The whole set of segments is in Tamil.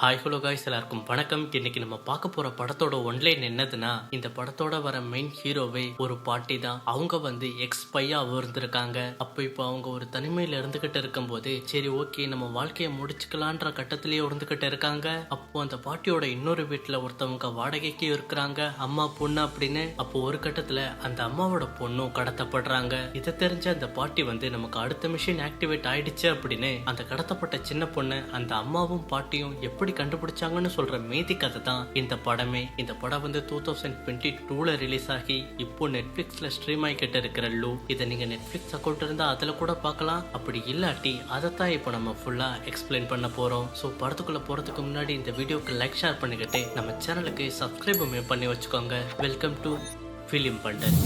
ஹாய் ஹலோ காய்ஸ் எல்லாருக்கும் வணக்கம். இன்னைக்கு நம்ம பார்க்க போற படத்தோட ஒன்லைன் என்னதுன்னா இந்த படத்தோட வர மெயின் ஹீரோவே ஒரு பாட்டி தான் அவங்க வந்து எக்ஸ் பையா இருந்திருக்காங்க அப்போ இப்போ அவங்க ஒரு தனிமையில இருந்துகிட்டு இருக்கும்போது சரி ஓகே நம்ம வாழ்க்கையை முடிச்சுக்கலான்ற கட்டத்திலேயே இருந்துகிட்டு இருக்காங்க. அப்போ அந்த பாட்டியோட இன்னொரு வீட்டுல ஒருத்தவங்க வாடகைக்கு இருக்கிறாங்க. அம்மா பொண்ணு அப்படின்னு. அப்போ ஒரு கட்டத்துல அந்த அம்மாவோட பொண்ணும் கடத்தப்படுறாங்க. இதை தெரிஞ்ச அந்த பாட்டி வந்து நமக்கு அடுத்த மிஷின் ஆக்டிவேட் ஆயிடுச்சு அப்படின்னு அந்த கடத்தப்பட்ட சின்ன பொண்ணு அந்த அம்மாவும் பாட்டியும் எப்படி கண்டுபிடிச்சாங்கன்னு சொல்ற மீதி கதை தான் இந்த படமே. இந்த படம் வந்து டூ தௌசண்ட் டுவெண்ட்டி டூல ரிலீஸ் ஆகி இப்போ நெட்ஃபிளிக்ஸ்ல ஸ்ட்ரீம் ஆகிக்கிட்டு இருக்கிற லூ இதை நீங்க நெட்ஃபிளிக்ஸ் அக்கௌண்ட் இருந்தா அதுல கூட பார்க்கலாம். அப்படி இல்லாட்டி அதை தான் இப்போ நம்ம ஃபுல்லா எக்ஸ்பிளைன் பண்ண போறோம். ஸோ படத்துக்குள்ள போறதுக்கு முன்னாடி இந்த வீடியோக்கு லைக் ஷேர் பண்ணிக்கிட்டு நம்ம சேனலுக்கு சப்ஸ்கிரைபுமே பண்ணி வச்சுக்கோங்க. வெல்கம் டு ஃபிலிம் பண்டல்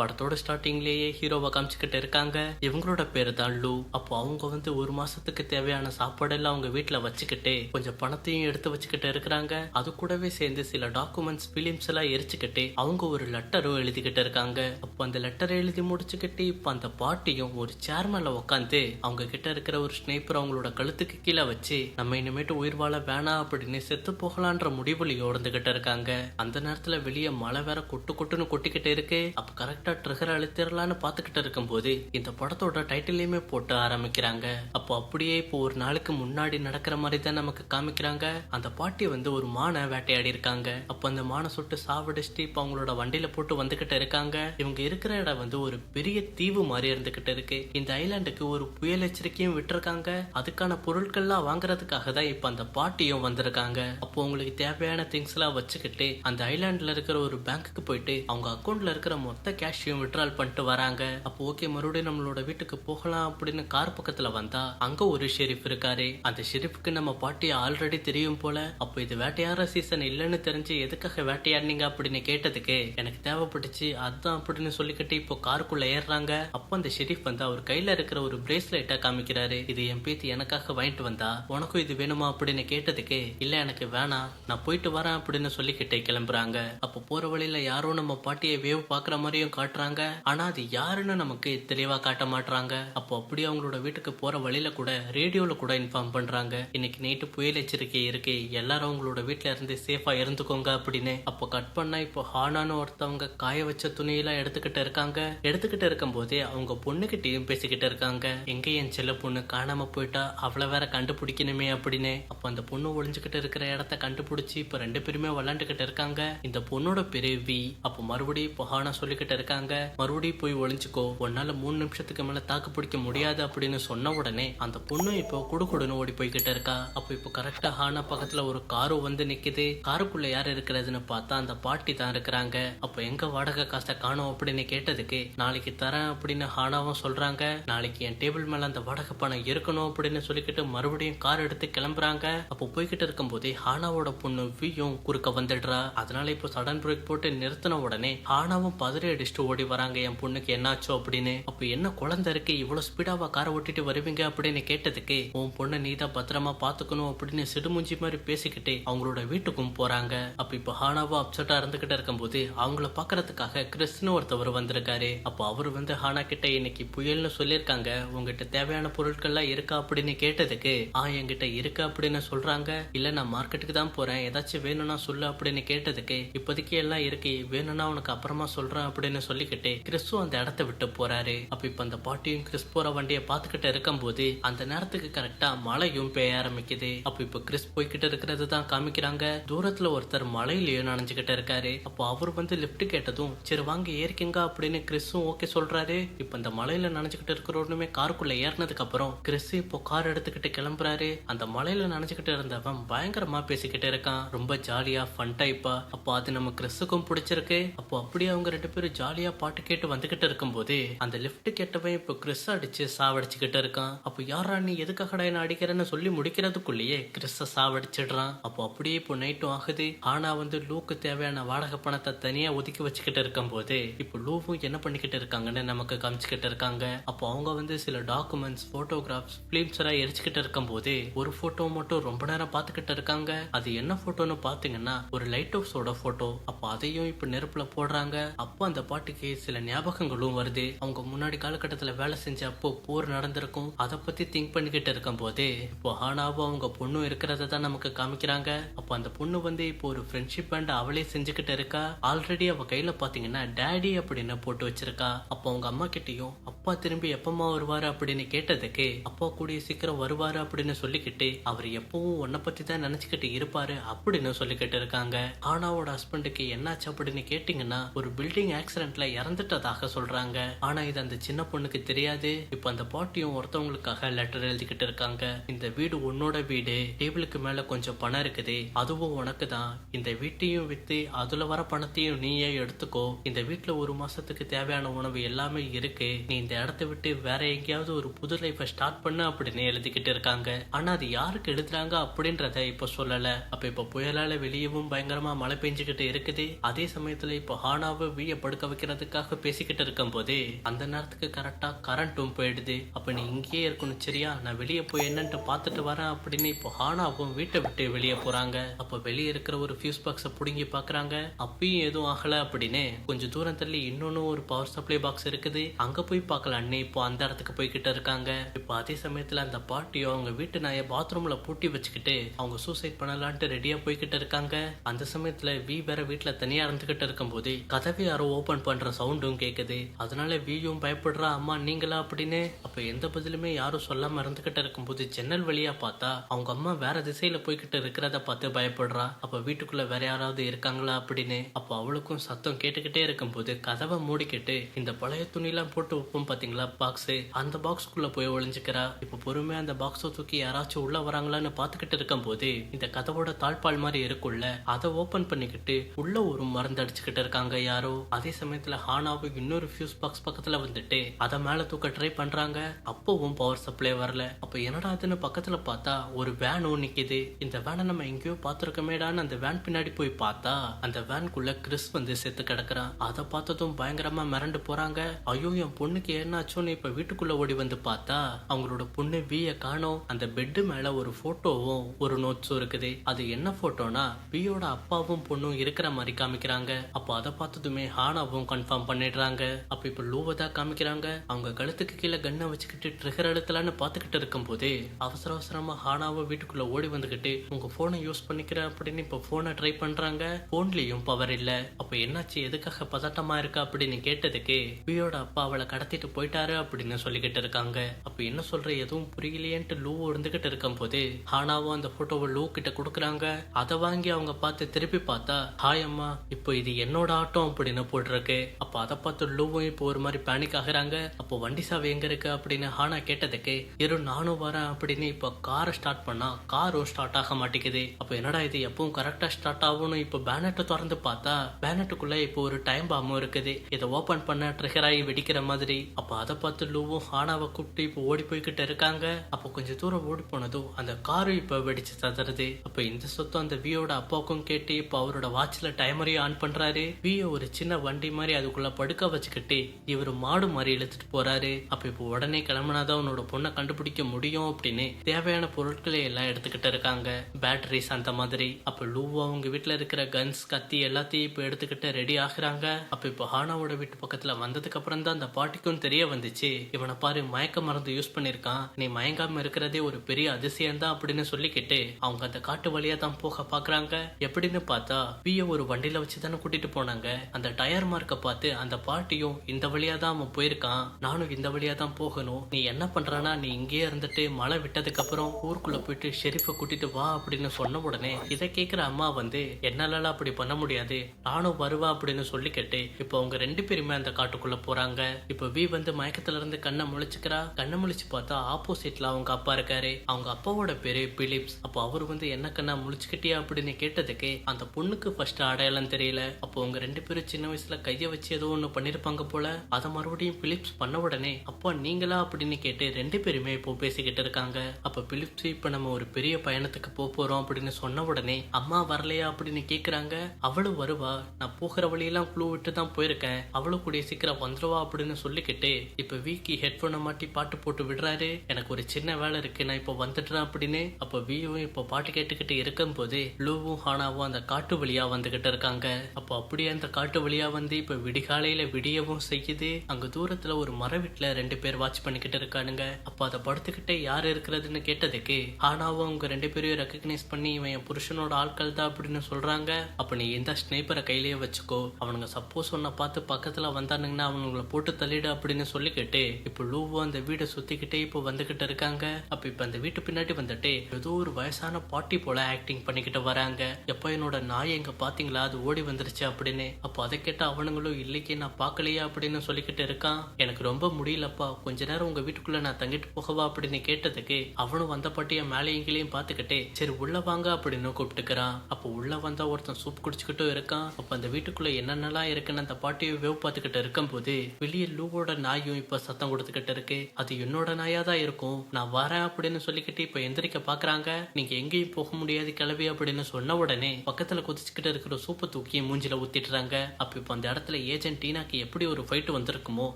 படத்தோட ஸ்டார்டிங்லேயே ஹீரோவை காமிச்சுக்கிட்டு இருக்காங்க. இவங்களோட பேர் தான் லூ. அப்போ அவங்க வந்து ஒரு மாசத்துக்கு தேவையான சாப்பாடெல்லாம் அவங்க வீட்டுல வச்சுக்கிட்டு கொஞ்சம் பணத்தையும் எடுத்து வச்சுக்கிட்டு இருக்கிறாங்க. அது கூடவே சேர்ந்து சில டாக்குமெண்ட்ஸ் பிலிம்ஸ் எல்லாம் எரிச்சுக்கிட்டு அவங்க ஒரு லெட்டரும் எழுதிக்கிட்டு இருக்காங்க. அப்போ அந்த லெட்டரை எழுதி முடிச்சுக்கிட்டு இப்போ அந்த பாட்டியும் ஒரு சேர்மேல உட்காந்து அவங்க கிட்ட இருக்கிற ஒரு ஸ்னேப்பர் அவங்களோட கழுத்துக்கு கீழே வச்சு நம்ம இனிமேட்டு உயிர் வாழ வேணாம் அப்படின்னு செத்து போகலான்ற முடிவுலையும் இருந்துகிட்டு இருக்காங்க. அந்த நேரத்துல வெளியே மழை வேற கொட்டு கொட்டுன்னு கொட்டிக்கிட்டு இருக்கு. அப்ப கரெக்டா ட்ரிகர் அழுத்திரலான்னு பாத்துக்கிட்டு இருக்கும்போது இந்த படத்தோட டைட்டிலையுமே போட்டு ஆரம்பிக்கிறாங்க. அப்போ அப்படியே இப்போ ஒரு நாளுக்கு முன்னாடி நடக்கிற மாதிரி தான் நமக்கு காமிக்கிறாங்க. அந்த பாட்டி வந்து ஒரு மானை வேட்டையாடி இருக்காங்க அப்போ அந்த மானை சுட்டு சாவடிச்சுட்டு இப்போ அவங்களோட வண்டியில போட்டு வந்துகிட்டு இருக்காங்க. இவங்க இருக்கிற இடம் வந்து ஒரு பெரிய தீவு மாதிரி இருந்துகிட்டு இருக்கு. இந்த ஐலாண்டுக்கு ஒரு புயல் எச்சரிக்கையும் விட்டுருக்காங்க. அதுக்கான பொருட்கள்லாம் வாங்குறதுக்காக தான் இப்போ அந்த பாட்டியும் வந்திருக்காங்க. அப்போ உங்களுக்கு தேவையான திங்ஸ் எல்லாம் வச்சுக்கிட்டு அந்த ஐலாண்ட்ல இருக்கிற ஒரு பேங்க்குக்கு போயிட்டு அவங்க அக்கௌண்ட்ல இருக்கிற மொத்த கேஷ் விஷயம் விட்ரால் பண்ணிட்டு வராங்க. அப்போ ஓகே மறுபடியும் நம்மளோட வீட்டுக்கு போகலாம் அப்படின்னு கார் பக்கத்துல வந்தா அங்க ஒரு ஷெரீஃப் இருக்காரு. அந்த ஷெரீஃப்க்கு நம்ம பாட்டி ஆல்ரெடி தெரியும் போல. அப்போ இது வேட்டையாடுற சீசன் இல்லைன்னு தெரிஞ்சு எதுக்காக வேட்டையாடினீங்க அப்படின்னு கேட்டதுக்கு எனக்கு தேவைப்பட்டுச்சு அதுதான் அப்படின்னு சொல்லிக்கிட்டு இப்போ காருக்குள்ள ஏறுறாங்க. அப்போ அந்த ஷெரீஃப் வந்து அவர் கையில இருக்கிற ஒரு பிரேஸ்லெட்டை காமிக்கிறாரு. இது என் பேத்தி எனக்காக வாங்கிட்டு வந்தா உனக்கும் இது வேணுமா அப்படின்னு கேட்டதுக்கு இல்ல எனக்கு வேணாம். நான் போயிட்டு வரேன் அப்படின்னு சொல்லிக்கிட்டே கிளம்புறாங்க. அப்போ போற வழியில யாரோ நம்ம பாட்டியை வேவ் பாக்குற மாதிரியும் காட்டுறாங்க. ஆனா அது யாருன்னு நமக்கு தெளிவா காட்ட மாட்றாங்க. அப்போ அப்படியே அவங்களோட வீட்டுக்கு போற வழியில கூட ரேடியோல கூட இன்ஃபார்ம் பண்றாங்க. இன்னைக்கு நைட்டு புயல் எச்சரிக்கை இருக்கு. எல்லாரும் அவங்களோட வீட்டுல இருந்து சேஃபா இருந்துக்கோங்க அப்படின்னு. அப்போ கட் பண்ணா இப்போ ஹானான்னு ஒருத்தவங்க காய வச்ச துணியெல்லாம் எடுத்துக்கிட்டு இருக்காங்க. எடுத்துக்கிட்டு இருக்கும் போதே அவங்க பொண்ணுகிட்டயும் பேசிக்கிட்டு இருக்காங்க. எங்க என் செல்ல பொண்ணு காணாம போயிட்டா? அவளை வேற கண்டுபிடிக்கணுமே அப்படின்னு. அப்போ அந்த பொண்ணு ஒளிஞ்சுக்கிட்டு இருக்கிற இடத்த கண்டுபிடிச்சி இப்போ ரெண்டு பேருமே விளாண்டுக்கிட்டு இருக்காங்க. இந்த பொண்ணோட பேரு வி. அப்போ மறுபடியும் இப்போ ஹானா சொல்லிக்கிட்டு இருக்காங்க. மறுபடியும் போய் ஒளிஞ்சுக்கோ. உன்னால மூணு நிமிஷத்துக்கு மேல தாக்கு பிடிக்க முடியாது அப்படின்னு சொன்ன உடனே அந்த பொண்ணு இப்போ குடுக்குடுன்னு ஓடி போய்கிட்டு இருக்கா. அப்போ இப்போ கரெக்டா ஹானா பக்கத்துல ஒரு காரும் வந்து நிக்குது. காருக்குள்ள யார் இருக்கிறதுன்னு பார்த்தா அந்த பாட்டி தான் இருக்கிறாங்க. அப்போ எங்க வாடகை காசை காணோம் அப்படின்னு கேட்டதுக்கு நாளைக்கு தரேன் அப்படின்னு ஹானாவும் சொல்றாங்க. நாளைக்கு என் டேபிள் மேல அந்த வாடகை பணம் இருக்கணும் அப்படின்னு சொல்லிக்கிட்டு மறுபடியும் கார் எடுத்து கிளம்புறாங்க. அப்போ போய்கிட்டு இருக்கும் போதே ஹானாவோட பொண்ணு வியும் குறுக்க வந்துடுறா. அதனால இப்போ சடன் பிரேக் போட்டு நிறுத்தின உடனே ஹானாவும் பதறி அடிச்சுட்டு ஓடி வராங்க என் பொண்ணுக்கு என்னாச்சோ அப்படின்னு. அப்போ என்ன குழந்தை இருக்கு? இவ்வளவு ஸ்பீடாவா காரை ஓட்டிட்டு வருவீங்க அப்படின்னு கேட்டதுக்கு உன் பொண்ணை நீ தான் பத்திரமா பாத்துக்கணும் அப்படின்னு சிடுமுஞ்சி மாதிரி பேசிக்கிட்டு அவங்களோட வீட்டுக்கும் போறாங்க. அப்ப இப்ப ஹானாவா அப்செட்டா இருந்துகிட்டு இருக்கும்போது அவங்கள பாக்குறதுக்காக கிறிஸ்துன்னு ஒருத்தவர் வந்திருக்காரு. அப்போ அவர் வந்து ஹானா கிட்ட இன்னைக்கு புயல்னு சொல்லியிருக்காங்க. உங்ககிட்ட தேவையான பொருட்கள்லாம் இருக்கா அப்படின்னு கேட்டதுக்கு ஆ என்கிட்ட இருக்கு அப்படின்னு சொல்றாங்க. இல்ல நான் மார்க்கெட்டுக்கு தான் போறேன். ஏதாச்சும் வேணும்னா சொல்லு அப்படின்னு கேட்டதுக்கு இப்போதைக்கு எல்லாம் இருக்கு. வேணும்னா உனக்கு அப்புறமா சொல்றேன் அப்படின்னு சொல்லிக்கிட்டே கிறிஸ்து அந்த இடத்த விட்டு போறாரு. அப்ப இப்ப அந்த பாட்டியும் கிறிஸ் போற வண்டியை பார்த்துக்கிட்டு இருக்கும்போது அந்த நேரத்துக்கு கரெக்டா மழையும் பெய்ய ஆரம்பிக்குது. அப்ப இப்ப கிறிஸ் போய்கிட்டு இருக்கிறது தான் காமிக்கிறாங்க. தூரத்துல ஒருத்தர் மழையிலயும் நனைஞ்சுக்கிட்டு இருக்காரு. அப்போ அவர் வந்து லிப்ட் கேட்டதும் சரி வாங்க ஏறிக்கங்க அப்படின்னு கிறிஸும் ஓகே சொல்றாரு. இப்ப இந்த மலையில நனைஞ்சுக்கிட்டு இருக்கிறவனுமே காருக்குள்ள ஏறினதுக்கு அப்புறம் கிறிஸ் இப்போ கார் எடுத்துக்கிட்டு கிளம்புறாரு. அந்த மலையில நனைஞ்சுக்கிட்டு இருந்தவன் பயங்கரமா பேசிக்கிட்டு இருக்கான். ரொம்ப ஜாலியா ஃபன் டைப்பா அப்போ அது நம்ம கிறிஸுக்கும் பிடிச்சிருக்கு. அப்போ அப்படியே அவங்க ரெண்டு பேரும் ஜாலியா பாட்டு கேட்டு வந்துகிட்டு இருக்கும்போது அந்த லிஃப்ட் கேட்டவன் இப்போ கிறிஸ் அடிச்சு சாவடிச்சுக்கிட்டு இருக்கான். அப்போ யாரா நீ எதுக்காகடா என்ன அடிக்கிறேன்னு சொல்லி முடிக்கிறதுக்குள்ளேயே கிறிஸ சாவடிச்சிடுறான். அப்போ அப்படியே இப்போ நைட்டும் ஆகுது. ஆனா வந்து லூக்கு தேவையான வாடகை பணத்தை தனியா ஒதுக்கி வச்சுக்கிட்டு இருக்கும்போது இப்போ லூவும் என்ன பண்ணிக்கிட்டு இருக்காங்கன்னு நமக்கு காமிச்சுக்கிட்டு இருக்காங்க. அப்போ அவங்க வந்து சில டாக்குமெண்ட்ஸ் போட்டோகிராஃப்ஸ் பிலிம்ஸ் எல்லாம் எரிச்சுக்கிட்டு இருக்கும்போது ஒரு போட்டோ மட்டும் ரொம்ப நேரம் பார்த்துக்கிட்டு இருக்காங்க. அது என்ன போட்டோன்னு பாத்தீங்கன்னா ஒரு லைட் ஹவுஸோட போட்டோ அப்போ அதையும் இப்போ நெருப்புல போடுறாங்க. அப்போ அந்த பாட்டு பாட்டுக்கு சில ஞாபகங்களும் வருது. அவங்க முன்னாடி காலகட்டத்துல வேலை செஞ்ச அப்போ போர் நடந்திருக்கும். அதை பத்தி திங்க் பண்ணிக்கிட்டு இருக்கும் போதே இப்போ ஹானாவும் அவங்க பொண்ணும் இருக்கிறத தான் நமக்கு காமிக்கிறாங்க. அப்போ அந்த பொண்ணு வந்து இப்போ ஒரு ஃப்ரெண்ட்ஷிப் பேண்ட் அவளே செஞ்சுக்கிட்டு இருக்கா? ஆல்ரெடி அவ கையில பாத்தீங்கன்னா டேடி அப்படின்னு போட்டு வச்சிருக்கா. அப்போ அவங்க அம்மா கிட்டயும் அப்பா திரும்பி எப்பமா வருவாரு? அப்படின்னு கேட்டதுக்கு அப்பா கூடிய சீக்கிரம் வருவாரு? அப்படின்னு சொல்லிக்கிட்டு அவர் எப்பவும் உன்னை பத்தி தான் நினைச்சுக்கிட்டு இருப்பாரு அப்படின்னு சொல்லிக்கிட்டு இருக்காங்க. ஆனாவோட ஹஸ்பண்டுக்கு என்னாச்சு அப்படின்னு கேட்டீங்கன்னா ஒரு பில்டிங் ஆக்சிடென்ட்ல இறந்துட்டதாக சொல்றாங்க. ஆனா இது அந்த சின்ன பொண்ணுக்கு தெரியாது. இப்ப அந்த பாட்டியும் ஒருத்தவங்களுக்காக லெட்டர் எழுதிக்கிட்டு இருக்காங்க. இந்த வீடு உன்னோட வீடு. டேபிளுக்கு மேல கொஞ்சம் பணம் இருக்குது. அதுவும் உனக்கு தான் இந்த வீட்டையும் வித்து அதுல வர பணத்தையும் நீயே எடுத்துக்கோ. இந்த வீட்டுல ஒரு மாசத்துக்கு தேவையான உணவு எல்லாமே இருக்கு. நீ இந்த இடத்த விட்டு வேற எங்கேயாவது ஒரு புது லைஃபை ஸ்டார்ட் பண்ணு அப்படின்னு எழுதிக்கிட்டு இருக்காங்க. ஆனா அது யாருக்கு எழுதுறாங்க அப்படின்றத இப்ப சொல்லல. அப்ப இப்ப புயலால வெளியவும் பயங்கரமா மழை பெஞ்சுக்கிட்டு இருக்குது. அதே சமயத்துல இப்ப ஹானாவை வீய படுக்க வைக்கிறதுக்காக பேசிக்கிட்டு இருக்கும் போதே அந்த நேரத்துக்கு கரெக்டா கரண்ட்டும் போயிடுது. அப்ப நீ இங்கேயே இருக்கணும் சரியா? நான் வெளியே போய் என்னன்ட்டு பார்த்துட்டு வரேன் அப்படின்னு இப்போ ஹானாவும் வீட்டை விட்டு வெளியே போறாங்க. அப்ப வெளியே இருக்கிற ஒரு ஃபியூஸ் பாக்ஸை புடுங்கி பாக்குறாங்க. அப்பயும் எதுவும் ஆகல அப்படின்னு கொஞ்சம் தூரம் தள்ளி இன்னொன்னு ஒரு பவர் சப்ளை பாக்ஸ் இருக்குது. அங்க போய் பார்க்கலான்னு இப்போ அந்த இடத்துக்கு போய்கிட்டு இருக்காங்க. இப்போ அதே சமயத்துல அந்த பாட்டியும் அவங்க வீட்டு நாயை பாத்ரூம்ல பூட்டி வச்சுக்கிட்டு அவங்க சூசைட் பண்ணலான்ட்டு ரெடியா போய்கிட்டு இருக்காங்க. அந்த சமயத்துல வி வேற வீட்டில் தனியா இருந்துக்கிட்டு இருக்கும்போது கதவை யாரோ ஓபன் பண்ற சவுண்டும் கேக்குது. அதனால வியும் பயப்படுறா அம்மா நீங்களா அப்படின்னு? அப்ப எந்த பதிலுமே யாரும் சொல்லாம இருந்துகிட்டு இருக்கும்போது ஜன்னல் வழியா பார்த்தா அவங்க அம்மா வேற திசையில போய்கிட்டு இருக்கிறத பார்த்து பயப்படுறா. அப்ப வீட்டுக்குள்ள வேற யாராவது இருக்காங்களா அப்படின்னு? அப்ப அவளுக்கும் சத்தம் கேட்டுக்கிட்டே இருக்கும்போது கதவை மூடிக்கிட்டு இந்த பழைய துணிலாம் போட்டு வைப்போம் பாத்தீங்களா பாக்ஸ் அந்த பாக்ஸ்க்குள்ள போய் ஒளிஞ்சுக்கிறா. இப்ப பொறுமையா அந்த பாக்ஸை தூக்கி யாராச்சும் உள்ள வராங்களான்னு பாத்துக்கிட்டு இருக்கும்போது இந்த கதவோட தாழ்பால் மாதிரி இருக்கும்ல அதை ஓபன் பண்ணிக்கிட்டு உள்ள ஒரு மருந்து அடிச்சுக்கிட்டு இருக்காங்க யாரோ. அதே சமயத்துல ஹானாவும் இன்னொரு ஃபியூஸ் பாக்ஸ் பக்கத்துல வந்துட்டு அதை மேல தூக்க ட்ரை பண்றாங்க. அப்பவும் பவர் சப்ளை வரல. அப்ப என்னடா அதுன்னு பக்கத்துல பார்த்தா ஒரு வேன் ஒன்று நிக்குது. இந்த வேனை நம்ம எங்கேயோ பார்த்திருக்கமேடான்னு அந்த வேன் பின்னாடி போய் பார்த்தா அந்த வேனுக்குள்ள கிறிஸ் வந்து செத்து கிடக்குறான். அதை பார்த்ததும் பயங்கரமா மிரண்டு போறாங்க. ஐயோ என் பொண்ணுக்கு என்னாச்சோன்னு இப்ப வீட்டுக்குள்ள ஓடி வந்து பார்த்தா அவங்களோட பொண்ணு விய காணோம். அந்த பெட்டு மேல ஒரு போட்டோவும் ஒரு நோட்ஸும் இருக்குது. அது என்ன போட்டோனா வியோட அப்பாவும் பொண்ணும் இருக்கிற மாதிரி காமிக்கிறாங்க. அப்போ அதை பார்த்ததுமே ஹானாவும் கன்ஃபார்ம் பண்ணிடுறாங்க. அப்ப இப்ப லூவை தான் காமிக்கிறாங்க. அவங்க கழுத்துக்கு கீழே கண்ணை வச்சுக்கிட்டு ட்ரிகர் அழுத்தலான்னு பார்த்துக்கிட்டு இருக்கும் போதே அவசர அவசரமா ஹானாவை வீட்டுக்குள்ள ஓடி வந்துகிட்டு உங்க போனை யூஸ் பண்ணிக்கிறேன் அப்படின்னு இப்ப போனை ட்ரை பண்றாங்க. போன்லயும் பவர் இல்ல. அப்ப என்னாச்சு? எதுக்காக பதட்டமா இருக்கா? அப்படின்னு கேட்டதுக்கு பியோட அப்பா அவளை கடத்திட்டு போயிட்டாரு அப்படின்னு சொல்லிக்கிட்டு இருக்காங்க. அப்ப என்ன சொல்ற? எதுவும் புரியலையேன்ட்டு லூ இருந்துகிட்டு இருக்கும் போது ஹானாவும் அந்த போட்டோவை லூ கிட்ட கொடுக்குறாங்க. அதை வாங்கி அவங்க பார்த்து திருப்பி பார்த்தா ஹாய் அம்மா இப்போ இது என்னோட ஆட்டம் அப்படின்னு போட்டிருக்கு. அப்போ அதை பார்த்து லூவும் இப்போ ஒரு மாதிரி பேனிக் ஆகுறாங்க. அப்போ வண்டி சாவி எங்க இருக்கு அப்படின்னு ஹானா கேட்டதுக்கு இரு நானும் வரேன் அப்படின்னு இப்போ காரை ஸ்டார்ட் பண்ணா காரும் ஸ்டார்ட் ஆக மாட்டேங்குது. அப்போ என்னடா இது எப்பவும் கரெக்டா ஸ்டார்ட் ஆகும்னு இப்போ பேனட்டை திறந்து பார்த்தா பேனட்டுக்குள்ள இப்போ ஒரு டைம் பாம்பும் இருக்குது. இதை ஓபன் பண்ண ட்ரிகர் ஆகி வெடிக்கிற மாதிரி. அப்போ அதை பார்த்து லூவும் ஹானாவை கூப்பிட்டு இப்போ ஓடி போய்கிட்டு இருக்காங்க. அப்போ கொஞ்சம் தூரம் ஓடி போனதும் அந்த காரும் இப்போ வெடிச்சு ததுறது அப்போ இந்த சொத்தம் அந்த வியோட அப்பாவுக்கும் கேட்டு இப்போ அவரோட வாட்ச்ல டைமரையும் ஆன் பண்றாரு. வியோ ஒரு சின்ன வண்டி மாதிரி அதுக்குள்ள படுக்க வச்சுக்கிட்டு இவர் மாடு மாதிரி இழுத்துட்டு போறாரு. அப்ப இப்போ உடனே கிளம்புனாதான் உன்னோட பொண்ணை கண்டுபிடிக்க முடியும் அப்படின்னு தேவையான பொருட்களை எல்லாம் எடுத்துக்கிட்டு இருக்காங்க. பேட்டரிஸ் அந்த மாதிரி. அப்ப லூவா அவங்க வீட்டுல இருக்கிற கன்ஸ் கத்தி எல்லாத்தையும் இப்போ எடுத்துக்கிட்டு ரெடி ஆகுறாங்க. அப்ப இப்போ ஹானாவோட வீட்டு பக்கத்துல வந்ததுக்கு அப்புறம் தான் அந்த பாட்டிக்கும் தெரிய வந்துச்சு. இவனை பாரு மயக்க மருந்து யூஸ் பண்ணிருக்கான். நீ மயங்காம இருக்கிறதே ஒரு பெரிய அதிசயம் தான் அப்படின்னு சொல்லிக்கிட்டு அவங்க அந்த காட்டு வழியா தான் போக பாக்குறாங்க. எப்படின்னு பார்த்தா பிய ஒரு வண்டியில வச்சு தானே கூட்டிட்டு போனாங்க. அந்த டயர் மார்க்க பார்த்து அந்த பாட்டியும் இந்த வழியா தான் அவன் போயிருக்கான். நானும் இந்த வழியா தான் போகணும். நீ என்ன பண்றானா நீ இங்கேயே இருந்துட்டு மழை விட்டதுக்கு அப்புறம் ஊருக்குள்ள போயிட்டு ஷெரீஃபை கூட்டிட்டு வா அப்படின்னு சொன்ன உடனே இதை கேட்கிற அம்மா வந்து என்னால அப்படி பண்ண முடியாது. நானும் வருவா அப்படின்னு சொல்லி கேட்டு இப்போ அவங்க ரெண்டு பேருமே அந்த காட்டுக்குள்ள போறாங்க. இப்போ வி வந்து மயக்கத்துல இருந்து கண்ணை முழிச்சுக்கிறா? கண்ணை முழிச்சு பார்த்தா ஆப்போசிட்ல அவங்க அப்பா இருக்காரு. அவங்க அப்பாவோட பேரு பிலிப்ஸ். அப்போ அவர் வந்து என்ன கண்ணா முழிச்சுக்கிட்டியா? அப்படின்னு கேட்டதுக்கு அந்த பொண்ணுக்கு ஃபர்ஸ்ட் அடையாளம் தெரியல. அப்போ அவங்க ரெண்டு பேரும் சின்ன வயசுல கையை வச்சு ஏதோ ஒன்று பண்ணியிருப்பாங்க போல. அதை மறுபடியும் பிலிப்ஸ் பண்ண உடனே அப்பா நீங்களா? அப்படின்னு கேட்டு ரெண்டு பேருமே இப்போ பேசிக்கிட்டு இருக்காங்க. அப்போ பிலிப்ஸ் இப்போ நம்ம ஒரு பெரிய பயணத்துக்கு போக போகிறோம் அப்படின்னு சொன்ன உடனே அம்மா வரலையா? அப்படின்னு கேட்குறாங்க அவளும் வருவா. நான் போகிற வழியெல்லாம் குழு விட்டு தான் போயிருக்கேன். அவளும் கூடிய சீக்கிரம் வந்துருவா அப்படின்னு சொல்லிக்கிட்டு இப்போ வீக்கி ஹெட்ஃபோனை மாட்டி பாட்டு போட்டு விடுறாரு. எனக்கு ஒரு சின்ன வேலை இருக்கு. நான் இப்போ வந்துடுறேன் அப்படின்னு அப்போ வீவும் இப்போ பாட்டு கேட்டுக்கிட்டு இருக்கும் போது லூவும் ஹானாவும் அந்த காட்டு வழியா வந்துகிட்டு இருக்காங்க. அப்போ அப்படியே அந்த காட்டு வழியா வந்து இப்போ விடிகாலையில விடியவும் செய்யுது. அங்க தூரத்துல ஒரு மர வீட்டுல ரெண்டு பேர் வாட்ச் பண்ணிக்கிட்டு இருக்கானுங்க. அப்ப அதை படுத்துக்கிட்டே யார் இருக்கிறதுன்னு கேட்டதுக்கு ஆனாவும் அவங்க ரெண்டு பேரையும் ரெக்கக்னைஸ் பண்ணி இவன் என் புருஷனோட ஆட்கள் தான் அப்படின்னு சொல்றாங்க. அப்ப நீ எந்த ஸ்னைப்பரை கையிலேயே வச்சுக்கோ. அவனுங்க சப்போஸ் உன்னை பார்த்து பக்கத்துல வந்தானுங்கன்னா அவனுங்களை போட்டு தள்ளிடு அப்படின்னு சொல்லிக்கிட்டு இப்போ லூவோ அந்த வீடை சுத்திக்கிட்டே இப்போ வந்துகிட்டு இருக்காங்க. அப்ப இப்ப அந்த வீட்டு பின்னாடி வந்துட்டு ஏதோ ஒரு வயசான பாட்டி போல ஆக்டிங் பண்ணிக்கிட்டு வராங்க. எப்ப என்னோட நாய் எங்க பாத்தீங்களா? அது ஓடி வந்துருச்சு அப்படின்னு. அப்போ அதை கேட்ட அவனுங்களும் இல்லைக்கே நான் பார்க்கலையா அப்படின்னு சொல்லிக்கிட்டு இருக்கான். எனக்கு ரொம்ப முடியலப்பா. கொஞ்ச நேரம் உங்க வீட்டுக்குள்ள நான் தங்கிட்டு போகவா அப்படின்னு கேட்டதுக்கு அவனும் வந்த பாட்டிய மேலேயும் கீழேயும் பார்த்துக்கிட்டே சரி உள்ள வாங்க அப்படின்னு கூப்பிட்டுக்கிறான். அப்போ உள்ள வந்தா ஒருத்தன் சூப் குடிச்சுக்கிட்டும் இருக்கான். அப்ப அந்த வீட்டுக்குள்ள என்னென்னலாம் இருக்குன்னு அந்த பாட்டியை வேவ் பார்த்துக்கிட்டு இருக்கும்போது வெளியே லூவோட நாயும் இப்ப சத்தம் கொடுத்துக்கிட்டு இருக்கு. அது என்னோட நாயா தான் இருக்கும். நான் வரேன் அப்படின்னு சொல்லிக்கிட்டு இப்ப எந்திரிக்க பாக்குறாங்க நீங்க எங்கேயும் போக முடியாது கிளவி அப்படின்னு சொன்ன உடனே பக்கத்துல குதிச்சுக்கிட்டு இருக்கிற சூப்பை தூக்கி மூஞ்சில ஊத்திடுறாங்க. அப்ப இப்ப அந்த இடத்துல ஏஜென்ட் டீனாக்கு எப்படி ஒரு ஃபைட் வந்திருக்குமோ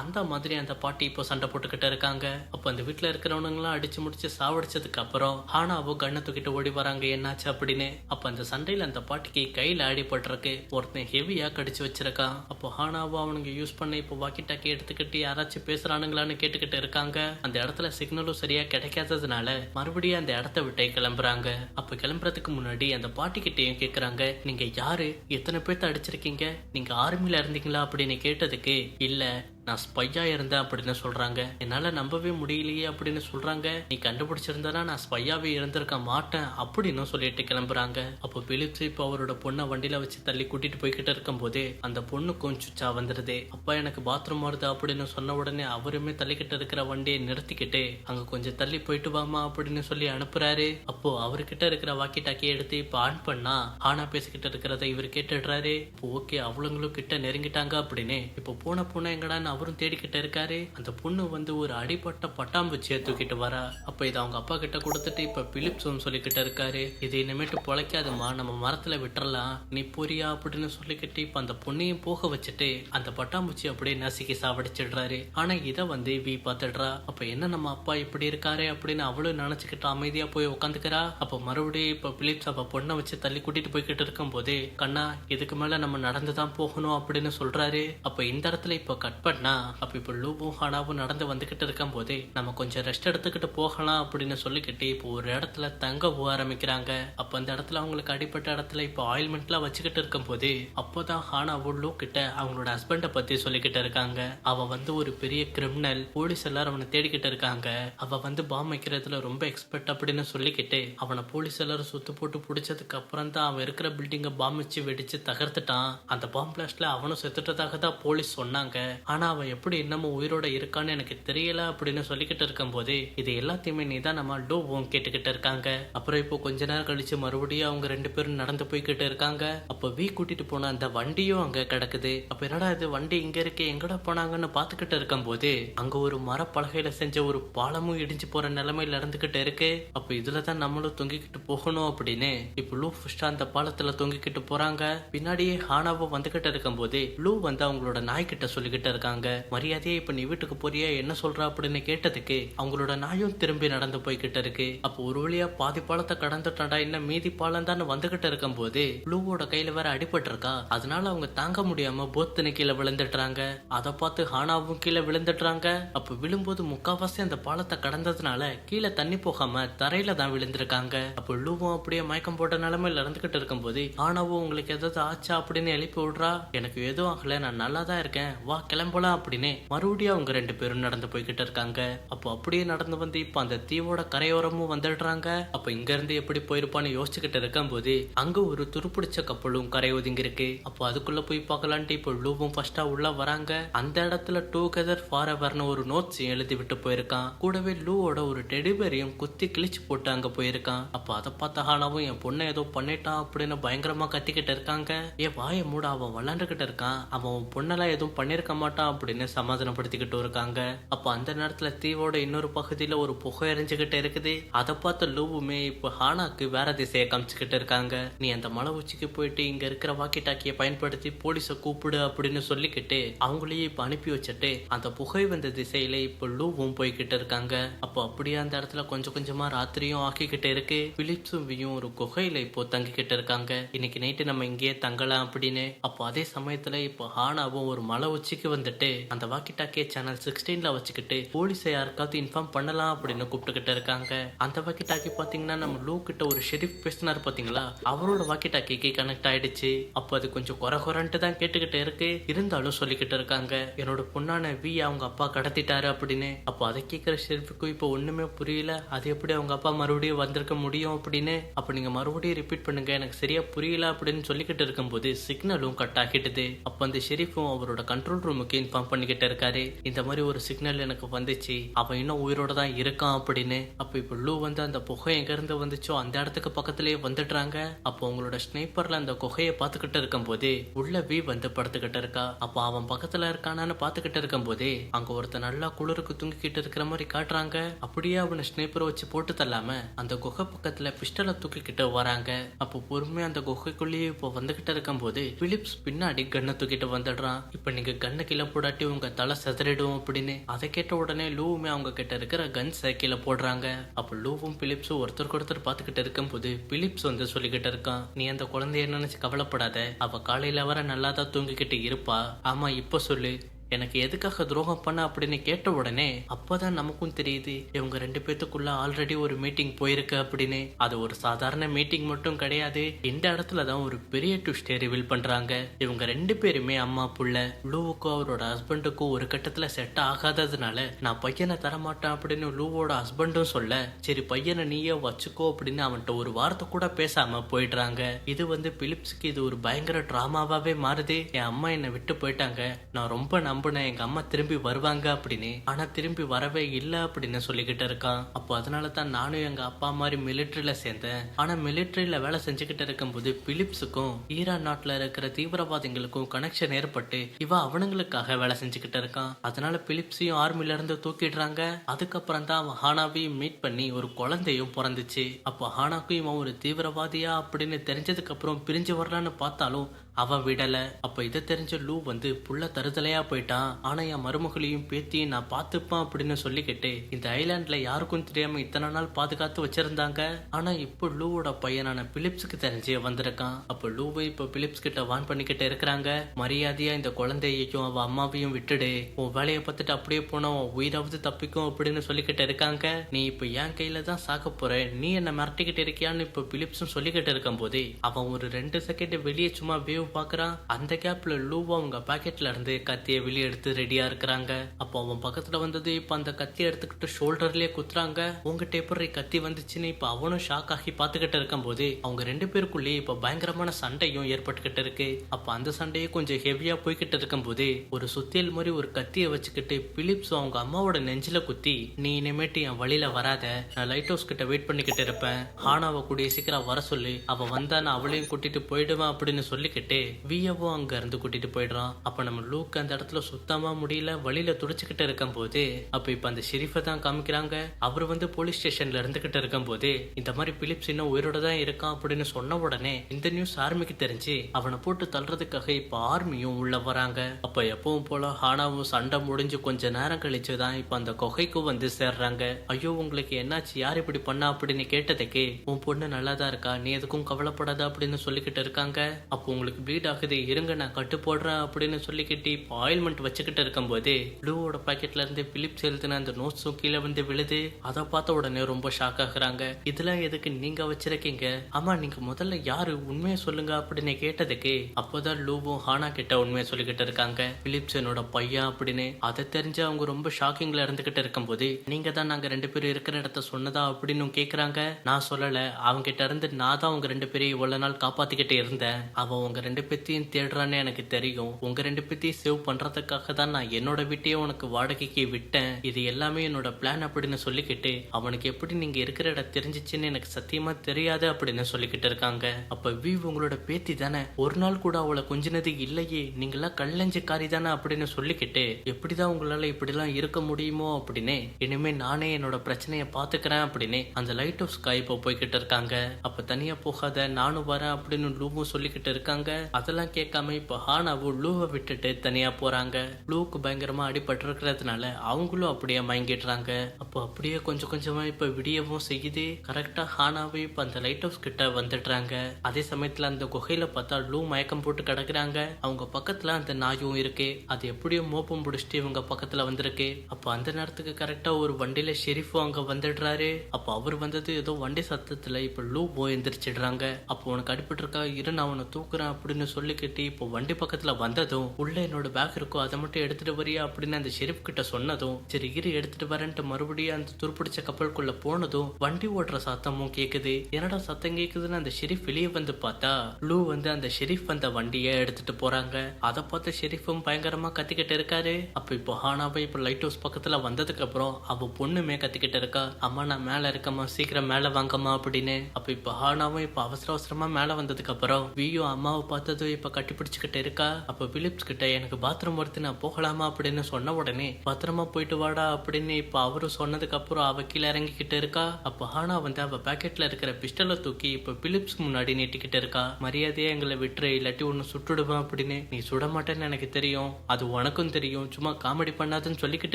அந்த மாதிரி அந்த பாட்டி இப்போ சண்டை போட்டுக்கிட்டு இருக்காங்க. அப்போ அந்த வீட்டில் இருக்கிறவனுங்களாம் அடிச்சு முடிச்சு சாவடிச்சதுக்கு அப்புறம் ஹானாவோ கண்ணை தூக்கிட்டு ஓடி வராங்க என்னாச்சு அப்படின்னு. அப்போ அந்த சண்டையில அந்த பாட்டிக்கு கையில் அடிபட்டிருக்கு ஒருத்தன் ஹெவியா கடிச்சு வச்சிருக்கான். அப்போ ஹானாவோ அவனுங்க யூஸ் பண்ண இப்போ வாக்கி டாக்கி எடுத்துக்கிட்டு யாராச்சும் பேசுறானுங்களான்னு கேட்டுக்கிட்டு இருக்காங்க. அந்த இடத்துல சிக்னலும் சரியா கிடைக்காததுனால மறுபடியும் அந்த இடத்த விட்டே கிளம்புறாங்க. அப்போ கிளம்புறதுக்கு முன்னாடி அந்த பாட்டிக்கிட்டையும் கேட்குறாங்க நீங்க யாரு? எத்தனை பேர்த்த அடிச்சிருக்கீங்க? நீங்க ஆர்மில இருந்தீங்களா அப்படின்னு கேட்டதுக்கு இல்ல நான் ஸ்பையா இருந்தேன் அப்படின்னு சொல்றாங்க. என்னால நம்பவே முடியலையே அப்படின்னு சொல்றாங்க. நீ கண்டுபிடிச்சிருந்தனா நான் ஸ்பையாவே இருந்திருக்க மாட்டேன் அப்படின்னு சொல்லிட்டு கிளம்புறாங்க. அப்போ பிலிப்ஸ் இப்போ அவரோட பொண்ணை வண்டியில வச்சு தள்ளி கூட்டிட்டு போய்கிட்டு இருக்கும்போதே அந்த பொண்ணு சுச்சா வந்துருது. அப்பா எனக்கு பாத்ரூம் வருது அப்படின்னு சொன்ன உடனே அவருமே தள்ளிக்கிட்டு இருக்கிற வண்டியை நிறுத்திக்கிட்டு அங்க கொஞ்சம் தள்ளி போயிட்டு வாமா அப்படின்னு சொல்லி அனுப்புறாரு. அப்போ அவர்கிட்ட இருக்கிற வாக்கி டாக்கியை எடுத்து இப்போ ஆன் பண்ணா ஆனா பேசிக்கிட்டு இருக்கிறத இவர் கேட்டுடுறாரு. இப்போ ஓகே அவளுங்களும் கிட்ட நெருங்கிட்டாங்க அப்படின்னு. இப்போ போன பூனை எங்கடா அவரும் தேடிக்கிட்டு இருக்காரு. அந்த பொண்ணு வந்து ஒரு அடிப்பட்ட பட்டாம்பூச்சியை தூக்கிட்டு வரா. அப்ப இதை அவங்க அப்பா கிட்ட கொடுத்துட்டு இப்ப பிலிப்ஸும் சொல்லிக்கிட்டு இருக்காரு. இது இனிமேட்டு பொழைக்காதுமா நம்ம மரத்துல விட்டுறலாம். நீ போறியா அப்படின்னு சொல்லிக்கிட்டு இப்ப அந்த பொண்ணையும் போக வச்சுட்டு அந்த பட்டாம்பூச்சி அப்படியே நசுக்கி சாவடிச்சிடுறாரு. ஆனா இதை வந்து வி பாத்துடுறா அப்ப என்ன நம்ம அப்பா இப்படி இருக்காரு அப்படின்னு அவளும் நினைச்சுக்கிட்டு அமைதியா போய் உட்காந்துக்கிறா அப்ப மறுபடியும் இப்ப பிலிப்ஸ் அப்ப பொண்ணை வச்சு தள்ளி கூட்டிட்டு போய்கிட்டு இருக்கும் போது கண்ணா இதுக்கு மேல நம்ம நடந்துதான் போகணும் அப்படின்னு சொல்றாரு. அப்ப இந்த இடத்துல இப்ப கட் பண்ண அப்ப இப்ப லூபும் ஹானாவும் நடந்து வந்துகிட்டு இருக்கும் போதே நம்ம கொஞ்சம் ரெஸ்ட் எடுத்துக்கிட்டு போகலாம் அப்படின்னு சொல்லிக்கிட்டு இப்போ ஒரு இடத்துல தங்க போக ஆரம்பிக்கிறாங்க. அப்ப அந்த இடத்துல அவங்களுக்கு அடிப்பட்ட இடத்துல இப்போ ஆயில்மெண்ட்லாம் வச்சுக்கிட்டு இருக்கும் போதே அப்போதான் ஹானாவும் லூ கிட்ட அவங்களோட ஹஸ்பண்டை பத்தி சொல்லிக்கிட்டு இருக்காங்க. அவ வந்து ஒரு பெரிய கிரிமினல் போலீஸ் எல்லாரும் அவனை தேடிக்கிட்டு இருக்காங்க. அவ வந்து பாம் வைக்கிறதுல ரொம்ப எக்ஸ்பர்ட் அப்படின்னு சொல்லிக்கிட்டு அவனை போலீஸ் எல்லாரும் சுத்து போட்டு பிடிச்சதுக்கு அப்புறம் தான் அவன் இருக்கிற பில்டிங்கை பாம் வச்சு வெடிச்சு தகர்த்துட்டான். அந்த பாம் பிளாஸ்ட்ல அவனும் செத்துட்டதாக தான் போலீஸ் சொன்னாங்க. ஆனா அவன் எப்படி இன்னமும் உயிரோட இருக்கான்னு எனக்கு தெரியல அப்படின்னு சொல்லிக்கிட்டு இருக்கும்போது இது எல்லாத்தையுமே நீ தான் நம்ம லோவும் கேட்டுக்கிட்டு இருக்காங்க. அப்புறம் இப்போ கொஞ்ச நேரம் கழிச்சு மறுபடியும் அவங்க ரெண்டு பேரும் நடந்து போய்கிட்டு இருக்காங்க. அப்போ வீ கூட்டிட்டு போன அந்த வண்டியும் அங்க கிடக்குது. அப்ப என்னடா இது வண்டி இங்க இருக்கு எங்கடா போனாங்கன்னு பாத்துக்கிட்டு இருக்கும்போது அங்க ஒரு மரப்பலகையில செஞ்ச ஒரு பாலமும் இடிஞ்சு போற நிலைமையில இருந்துகிட்டு இருக்கு. அப்ப இதுல தான் நம்மளும் தொங்கிக்கிட்டு போகணும் அப்படின்னு இப்ப லூ ஃபர்ஸ்ட் அந்த பாலத்துல தொங்கிக்கிட்டு போறாங்க. பின்னாடியே ஹானாவும் வந்துகிட்டு இருக்கும்போது லூ வந்து அவங்களோட நாய்கிட்ட சொல்லிக்கிட்டு இருக்காங்க. மரியாதையே இப்ப நீ வீட்டுக்கு போறியா? என்ன சொல்ற? அப்படின்னு கேட்டதுக்கு அவங்களோட நாயும் திரும்பி நடந்து போய்கிட்டு இருக்கு. அப்போ ஒரு வழியா பாதி பாலத்தை கடந்துட்டாடா இன்னும் மீதி பாலம் தான் வந்துகிட்டு இருக்கும் போது ப்ளூவோட கையில வேற அடிபட்டு இருக்கா அதனால அவங்க தாங்க முடியாம போத்தனை கீழே விழுந்துடுறாங்க. அதை பார்த்து ஹானாவும் கீழே விழுந்துடுறாங்க. அப்ப விழும்போது முக்காவாசி அந்த பாலத்தை கடந்ததுனால கீழே தண்ணி போகாம தரையில தான் விழுந்திருக்காங்க. அப்ப லூவும் அப்படியே மயக்கம் போட்ட நிலைமையில இருந்துகிட்டு இருக்கும்போது ஹானாவும் உங்களுக்கு ஏதாவது ஆச்சா? அப்படின்னு எழுப்பி விடுறா. எனக்கு எதுவும் ஆகல நான் நல்லா தான் இருக்கேன். வா கிளம்பலாம். அப்படின்னு மறுபடியும் அவங்க ரெண்டு பேரும் நடந்து போய்கிட்டு இருக்காங்க. அப்போ அப்படியே நடந்து வந்து இப்ப அந்த தீவோட கரையோரமும் வந்துடுறாங்க. அப்ப இங்க இருந்து எப்படி போயிருப்பான்னு யோசிச்சுக்கிட்டு இருக்கும் போது அங்க ஒரு துருப்பிடிச்ச கப்பலும் கரை ஒதுங்கி இருக்கு அப்போ அதுக்குள்ள போய் பார்க்கலான்ட்டு இப்போ லூவும் ஃபர்ஸ்டா உள்ள வராங்க. அந்த இடத்துல டூகெதர் ஃபார் எவர்னு ஒரு நோட்ஸ் எழுதி விட்டு போயிருக்கான். கூடவே லூவோட ஒரு டெடிபெரியும் குத்தி கிழிச்சு போட்டு அங்க போயிருக்கான். அப்ப அதை பார்த்த ஹானாவும் என் பொண்ணை ஏதோ பண்ணிட்டான் அப்படின்னு பயங்கரமா கத்திக்கிட்டு இருக்காங்க. ஏன் வாயை மூட அவன் விளாண்டுகிட்டு இருக்கான். அவன் பொண்ணெல்லாம் எதுவும் பண்ணிருக்க மாட்டான் அப்படின்னு சமாதானப்படுத்திக்கிட்டு இருக்காங்க. அப்போ அந்த நேரத்துல தீவோட இன்னொரு பகுதியில ஒரு புகை எரிஞ்சுக்கிட்டு இருக்குது. அதை பார்த்த லூவுமே இப்போ ஹானாக்கு வேற திசையை காமிச்சுக்கிட்டு இருக்காங்க. நீ அந்த மலை உச்சிக்கு போயிட்டு இங்க இருக்கிற வாக்கி டாக்கியை பயன்படுத்தி போலீஸை கூப்பிடு அப்படின்னு சொல்லிக்கிட்டு அவங்களையும் இப்போ அனுப்பி வச்சுட்டு அந்த புகை வந்த திசையில இப்போ லூவும் போய்கிட்டு இருக்காங்க. அப்போ அப்படியே அந்த இடத்துல கொஞ்சம் கொஞ்சமா ராத்திரியும் ஆக்கிக்கிட்டு இருக்கு. பிலிப்ஸும் வியும் ஒரு குகையில இப்போ தங்கிக்கிட்டு இருக்காங்க. இன்னைக்கு நைட்டு நம்ம இங்கேயே தங்கலாம் அப்படின்னு. அப்போ அதே சமயத்துல இப்போ ஹானாவும் ஒரு மலை உச்சிக்கு வந்துட்டு அந்த வாக்கி டாக்கே சேனல் சிக்ஸ்டீன்ல வச்சுக்கிட்டு போலீஸை யாருக்காவது இன்ஃபார்ம் பண்ணலாம் அப்படின்னு கூப்பிட்டுக்கிட்டு இருக்காங்க. அந்த வாக்கி டாக்கி பாத்தீங்கன்னா நம்ம லூ கிட்ட ஒரு ஷெரீஃப் பேசினார் பாத்தீங்களா? அவரோட வாக்கி டாக்கிக்கு கனெக்ட் ஆயிடுச்சு. அப்போ அது கொஞ்சம் குறை குறைன்ட்டு தான் கேட்டுக்கிட்டு இருக்கு. இருந்தாலும் சொல்லிக்கிட்டு இருக்காங்க. என்னோட பொண்ணான வி அவங்க அப்பா கடத்திட்டாரு அப்படின்னு. அப்போ அதை கேட்குற ஷெரீஃபுக்கும் இப்போ ஒண்ணுமே புரியல. அது எப்படி அவங்க அப்பா மறுபடியும் வந்திருக்க முடியும் அப்படின்னு. அப்போ நீங்க மறுபடியும் ரிப்பீட் பண்ணுங்க. எனக்கு சரியா புரியல அப்படின்னு சொல்லிக்கிட்டு இருக்கும்போது சிக்னலும் கட் ஆகிடுது. அப்போ அந்த ஷெரீஃபும் அவரோட கண்ட்ரோல் ரூமுக்கு பம்ப் பண்ணிக்கிட்டு இருக்காரு. இந்த மாதிரி ஒரு சிக்னல் எனக்கு வந்துச்சு. அவன் இன்னும் உயிரோட தான் இருக்கான் அப்படின்னு. அப்போ இப்போ லூ வந்து அந்த புகை எங்க இருந்து வந்துச்சோ அந்த இடத்துக்கு பக்கத்துலயே வந்துடுறாங்க. அப்போ உங்களோட ஸ்னைப்பர்ல அந்த குகையை பார்த்துக்கிட்டு இருக்கும்போது உள்ள வி வந்து படுத்துக்கிட்டு இருக்கா. அப்போ அவன் பக்கத்துல இருக்கானான்னு பார்த்துக்கிட்டு இருக்கும்போதே அங்க ஒருத்தன் நல்லா குளிருக்கு தூங்கிக்கிட்டு இருக்கிற மாதிரி காட்டுறாங்க. அப்படியே அவனை ஸ்னைப்பரை வச்சு போட்டு தள்ளாம அந்த குகை பக்கத்துல பிஸ்டலை தூக்கிக்கிட்டு வராங்க. அப்போ பொறுமையா அந்த குகைக்குள்ளேயே இப்போ வந்துகிட்டு இருக்கும்போது பிலிப்ஸ் பின்னாடி கன்னை தூக்கிட்டு வந்துடுறான். இப்போ நீங்க கண்ணை கீழே போடாட்டி உங்க தலை செதறிடும் அப்படின்னு. அதை கேட்ட உடனே லூவுமே அவங்க கிட்ட இருக்கிற கன்ஸ் கீழே போடுறாங்க. அப்போ லூவும் பிலிப்ஸும் ஒருத்தருக்கு ஒருத்தர் பார்த்துக்கிட்டு இருக்கும்போது பிலிப்ஸ் வந்து சொல்லிக்கிட்டு இருக்கான் நீ அந்த குழந்தைய நினைச்சு கவலைப்படாத. அவ காலையில வர நல்லா தான் தூங்கிக்கிட்டு இருப்பா. ஆமா இப்போ சொல்லு. எனக்கு எதுக்காக துரோகம் பண்ண அப்படின்னு கேட்ட உடனே அப்பதான் நமக்கும் தெரியுது இவங்க ரெண்டு பேத்துக்குள்ள ஆல்ரெடி ஒரு மீட்டிங் போயிருக்கு அப்படின்னு. அது ஒரு சாதாரண மீட்டிங் மட்டும் கிடையாது. இந்த இடத்துல தான் ஒரு பெரிய ட்விஸ்டே ரிவீல் பண்றாங்க. இவங்க ரெண்டு பேருமே அம்மா புள்ள லூவுக்கும் அவரோட ஹஸ்பண்டுக்கும் ஒரு கட்டத்துல செட் ஆகாததுனால நான் பையனை தரமாட்டேன் அப்படின்னு லூவோட ஹஸ்பண்டும் சொல்ல சரி பையனை நீயே வச்சுக்கோ அப்படின்னு அவன்கிட்ட ஒரு வார்த்தை கூட பேசாம போயிடுறாங்க. இது வந்து பிலிப்ஸுக்கு இது ஒரு பயங்கர டிராமாவாவே மாறுது. என் அம்மா என்னை விட்டு போயிட்டாங்க. நான் ரொம்ப நம்பின எங்க அம்மா திரும்பி வருவாங்க அப்படின்னு. ஆனா திரும்பி வரவே இல்லை அப்படின்னு சொல்லிக்கிட்டு இருக்கான் அப்போ அதனால தான் நானும் எங்க அப்பா மாதிரி மிலிட்டரியில சேர்ந்தேன். ஆனா மிலிட்டரியில வேலை செஞ்சுக்கிட்டு இருக்கும்போது பிலிப்ஸுக்கும் ஈரான் நாட்டுல இருக்கிற தீவிரவாதிகளுக்கும் கனெக்ஷன் ஏற்பட்டு இவ அவனுங்களுக்காக வேலை செஞ்சுக்கிட்டு இருக்கான் அதனால பிலிப்ஸையும் ஆர்மில இருந்து தூக்கிடுறாங்க. அதுக்கப்புறம் தான் அவன் ஹானாவையும் மீட் பண்ணி ஒரு குழந்தையும் பிறந்துச்சு. அப்போ ஹானாக்கும் இவன் ஒரு தீவிரவாதியா அப்படின்னு தெரிஞ்சதுக்கு அப்புறம் பிரிஞ்சு வரலான்னு பார்த்தாலும் அவன் விடல. அப்ப இதை தெரிஞ்ச லூ வந்து புள்ள தருதலையா போயிட்டான். ஆனா என் மருமகளையும் பேத்தியும் நான் பார்த்துப்பேன் அப்படின்னு சொல்லிக்கிட்டு இந்த ஐலாண்ட்ல யாருக்கும் தெரியாம இத்தனை நாள் பாதுகாத்து வச்சிருந்தாங்க? ஆனா இப்போ லூவோட பையனான பிலிப்ஸுக்கு தெரிஞ்சு வந்திருக்கான். அப்போ லூவை இப்போ பிலிப்ஸ் கிட்ட வான் பண்ணிக்கிட்டு இருக்கிறாங்க. மரியாதையா இந்த குழந்தையையும் அவ அம்மாவையும் விட்டுடு. உன் வேலையை பார்த்துட்டு அப்படியே போனா உன் உயிராவது தப்பிக்கும் அப்படின்னு சொல்லிக்கிட்டு இருக்காங்க. நீ இப்போ என் கையில தான் சாக்க போற. நீ என்ன மிரட்டிக்கிட்டு இருக்கியான்னு இப்போ பிலிப்ஸும் சொல்லிக்கிட்டு இருக்கும் போதே அவன் ஒரு ரெண்டு செகண்ட் வெளியே சும்மா வேவ் பாக்குறான் அந்த கேப்ல லூவா அவங்க பாக்கெட்ல இருந்து கத்தியை வெளியே எடுத்து ரெடியா இருக்கிறாங்க. அப்போ அவன் பக்கத்துல வந்தது இப்ப அந்த கத்தியை எடுத்துக்கிட்டு ஷோல்டர்லயே குத்துறாங்க. உங்ககிட்ட எப்படி கத்தி வந்துச்சுன்னு இப்ப அவனும் ஷாக் ஆகி பாத்துக்கிட்டு இருக்கும் போது அவங்க ரெண்டு பேருக்குள்ளேயே இப்ப பயங்கரமான சண்டையும் ஏற்பட்டுக்கிட்டு இருக்கு. அப்ப அந்த சண்டையே கொஞ்சம் ஹெவியா போய்கிட்டு இருக்கும் போது ஒரு சுத்தியல் மாதிரி ஒரு கத்தியை வச்சுக்கிட்டு பிலிப்ஸ் அவங்க அம்மாவோட நெஞ்சில குத்தி நீ இனிமேட்டு என் வழியில வராத. நான் லைட் ஹவுஸ் கிட்ட வெயிட் பண்ணிக்கிட்டு இருப்பேன். ஹானாவை கூடிய சீக்கிரம் வர சொல்லி. அவ வந்தா நான் அவளையும் கூட்டிட்டு போயிடுவேன் அப்படின்னு சொல்லிக்கிட்டு வியவோ அங்க இருந்து கூட்டிட்டு போயிடுறான். அப்ப நம்ம லூக் அந்த இடத்துல சுத்தமா முடியல வழியில துடிச்சுக்கிட்டு இருக்கும் போது அப்ப இப்ப அந்த ஷெரீஃபை தான் காமிக்கிறாங்க. அவர் வந்து போலீஸ் ஸ்டேஷன்ல இருந்துகிட்டு இருக்கும் போது இந்த மாதிரி பிலிப்ஸ் இன்னும் உயிரோட தான் இருக்கான் அப்படின்னு சொன்ன உடனே இந்த நியூஸ் ஆர்மிக்கு தெரிஞ்சு அவனை போட்டு தள்ளுறதுக்காக இப்ப ஆர்மியும் உள்ள வராங்க. அப்ப எப்பவும் போல ஹானாவும் சண்டை முடிஞ்சு கொஞ்ச நேரம் கழிச்சு தான் இப்ப அந்த கொகைக்கு வந்து சேர்றாங்க. ஐயோ உங்களுக்கு என்னாச்சு? யார் இப்படி பண்ணா? அப்படின்னு கேட்டதுக்கு உன் பொண்ணு நல்லா தான் இருக்கா. நீ எதுக்கும் கவலைப்படாத அப்படின்னு சொல்லிக்கிட்டு இருக்காங்க. அப்போ உங்களுக்கு ப்ளீட் ஆகுது இருங்க நான் கட்டு போடுறேன் அப்படின்னு சொல்லிக்கிட்டு இப்போ ஆயில்மெண்ட் வச்சுக்கிட்டு இருக்கும்போது ப்ளூவோட பாக்கெட்ல இருந்து பிலிப்ஸ் எழுதுன அந்த நோட்ஸும் கீழே வந்து விழுது. அதை பார்த்த உடனே ரொம்ப ஷாக் ஆகுறாங்க. இதெல்லாம் எதுக்கு நீங்க வச்சிருக்கீங்க? ஆமா நீங்க முதல்ல யாரு? உண்மையை சொல்லுங்க அப்படின்னு கேட்டதுக்கு அப்போதான் லூவும் ஹானா கிட்ட உண்மையை சொல்லிக்கிட்டு இருக்காங்க. பிலிப்ஸ் என்னோட பையன் அப்படின்னு. அதை தெரிஞ்சு அவங்க ரொம்ப ஷாக்கிங்ல இருந்துகிட்டு இருக்கும்போது நீங்க தான் நாங்க ரெண்டு பேரும் இருக்கிற இடத்த சொன்னதா? அப்படின்னு கேக்குறாங்க. நான் சொல்லல. அவங்க கிட்ட இருந்து நான் தான் அவங்க ரெண்டு பேரையும் இவ்வளவு நாள் காப்பாத்திக்கிட்டு இருந்தேன். அவன் உங்க ரெண்டு ரெண்டு பேத்தையும் தேடுறான்னு எனக்கு தெரியும். உங்க ரெண்டு பேத்தையும் சேவ் பண்றதுக்காக தான் நான் என்னோட வீட்டையே உனக்கு வாடகைக்கு விட்டேன். இது எல்லாமே என்னோட பிளான் அப்படின்னு சொல்லிக்கிட்டு அவனுக்கு எப்படி நீங்க இருக்கிற இடம் தெரிஞ்சிச்சுன்னு எனக்கு சத்தியமா தெரியாது அப்படின்னு சொல்லிக்கிட்டு இருக்காங்க. அப்ப வி உங்களோட பேத்தி தானே? ஒரு நாள் கூட அவளை கொஞ்சினது இல்லையே. நீங்களாம் கல்லஞ்சக்காரி தானே அப்படின்னு சொல்லிக்கிட்டு எப்படிதான் உங்களால இப்படிலாம் இருக்க முடியுமோ அப்படின்னு இனிமே நானே என்னோட பிரச்சனையை பாத்துக்கிறேன் அப்படின்னு அந்த லைட் ஹவுஸ் ஸ்கை இப்போ போய்கிட்டு இருக்காங்க. அப்ப தனியா போகாத நானும் வரேன் அப்படின்னு லூமும் சொல்லிக்கிட்டு இருக்காங்க. அதெல்லாம் கேட்காம இப்ப ஹானாவும் லூவை விட்டுட்டு தனியா போறாங்க. லூவுக்கு பயங்கரமா அடிபட்டு இருக்கிறதுனால அவங்களும் அப்படியே மயங்கிடுறாங்க. அப்போ அப்படியே கொஞ்சம் கொஞ்சமா இப்ப விடியவும் செய்யுது. கரெக்டா ஹானாவும் இப்ப அந்த லைட் ஹவுஸ் கிட்ட வந்துடுறாங்க. அதே சமயத்துல அந்த குகையில பார்த்தா லூ மயக்கம் போட்டு கிடக்குறாங்க. அவங்க பக்கத்துல அந்த நாயும் இருக்கு. அது எப்படியோ மோப்பம் பிடிச்சிட்டு இவங்க பக்கத்துல வந்திருக்கு. அப்போ அந்த நேரத்துக்கு கரெக்டா ஒரு வண்டியில ஷெரீஃபும் அங்க வந்துடுறாரு. அப்போ அவர் வந்தது ஏதோ வண்டி சத்தத்துல இப்ப லூ போய் எந்திரிச்சிடுறாங்க. அப்போ உனக்கு அடிபட்டு இருக்கா இரு நான் உன்னை தூக்குறேன் அப்படின்னு சொல்லிக்கிட்டு இப்போ வண்டி பக்கத்துல வந்ததும் உள்ள என்னோட பேக் இருக்கும் அதை மட்டும் எடுத்துட்டு வரியா? அப்படின்னு அந்த ஷெரீஃப் கிட்ட சொன்னதும் சரி இரு எடுத்துட்டு வரேன்ட்டு மறுபடியும் அந்த துருப்பிடிச்ச கப்பலுக்குள்ள போனதும் வண்டி ஓட்டுற சத்தமும் கேக்குது. என்னடா சத்தம் கேக்குதுன்னு அந்த ஷெரீப் வெளியே வந்து பார்த்தா லூ வந்து அந்த ஷெரீப் வந்த வண்டியை எடுத்துட்டு போறாங்க. அதை பார்த்து ஷெரீஃபும் பயங்கரமா கத்திக்கிட்டு இருக்காரு. அப்ப இப்போ ஹானாவை இப்போ லைட் ஹவுஸ் பக்கத்துல வந்ததுக்கு அப்புறம் அவ பொண்ணுமே கத்திக்கிட்டு இருக்கா. அம்மா நான் மேல இருக்கம்மா சீக்கிரம் மேல வாங்கம்மா அப்படின்னு. அப்ப இப்போ ஹானாவும் இப்போ அவசர அவசரமா மேல வந்ததுக்கு அப்புறம் வியும் அம்மாவை பார்த்ததும் இப்ப கட்டிப்பிடிச்சுக்கிட்டு இருக்கா? அப்ப பிலிப்ஸ் கிட்ட எனக்கு பாத்ரூம் வருது நான் போகலாமா அப்படின்னு சொன்ன உடனே பத்திரமா போயிட்டு வாடா அப்படின்னு இப்ப அவரு சொன்னதுக்கு அப்புறம் அவ கீழே இறங்கிக்கிட்டு இருக்கா. அப்ப ஹானா வந்து அவ பாக்கெட்ல இருக்கிற பிஸ்டலை தூக்கி இப்ப பிலிப்ஸ் முன்னாடி நீட்டிக்கிட்டு இருக்கா. மரியாதையே எங்களை விட்டுரு இல்லாட்டி ஒன்னு சுட்டுடுவேன் அப்படின்னு. நீ சுட மாட்டேன்னு எனக்கு தெரியும். அது உனக்கும் தெரியும். சும்மா காமெடி பண்ணாதுன்னு சொல்லிக்கிட்டு